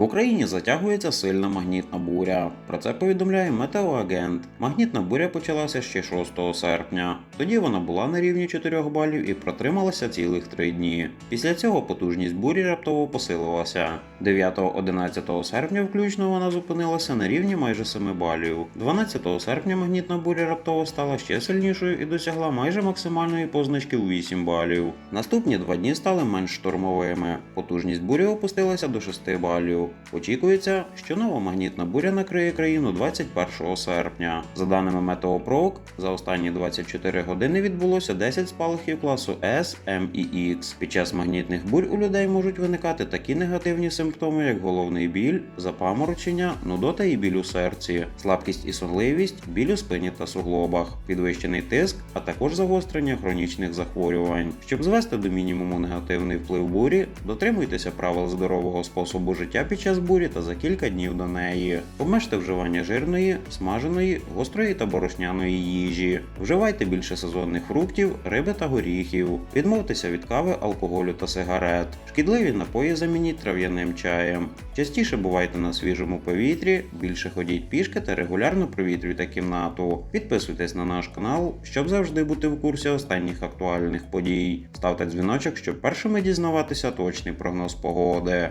В Україні затягується сильна магнітна буря. Про це повідомляє метеоагент. Магнітна буря почалася ще 6 серпня. Тоді вона була на рівні 4 балів і протрималася цілих 3 дні. Після цього потужність бурі раптово посилилася. 9-11 серпня включно вона зупинилася на рівні майже 7 балів. 12 серпня магнітна буря раптово стала ще сильнішою і досягла майже максимальної позначки у 8 балів. Наступні два дні стали менш штормовими. Потужність бурі опустилася до 6 балів. Очікується, що нова магнітна буря накриє країну 21 серпня. За даними Метеопрок, за останні 24 години відбулося 10 спалахів класу S, M і X. Під час магнітних бурь у людей можуть виникати такі негативні симптоми, як головний біль, запаморочення, нудота і біль у серці, слабкість і сонливість, біль у спині та суглобах, підвищений тиск, а також загострення хронічних захворювань. Щоб звести до мінімуму негативний вплив бурі, дотримуйтеся правил здорового способу життя під час бурі та за кілька днів до неї. Обмежте вживання жирної, смаженої, гострої та борошняної їжі. Вживайте більше сезонних фруктів, риби та горіхів. Відмовтеся від кави, алкоголю та сигарет. Шкідливі напої замініть трав'яним чаєм. Частіше бувайте на свіжому повітрі, більше ходіть пішки та регулярно провітрюйте кімнату. Підписуйтесь на наш канал, щоб завжди бути в курсі останніх актуальних подій. Ставте дзвіночок, щоб першими дізнаватися точний прогноз погоди.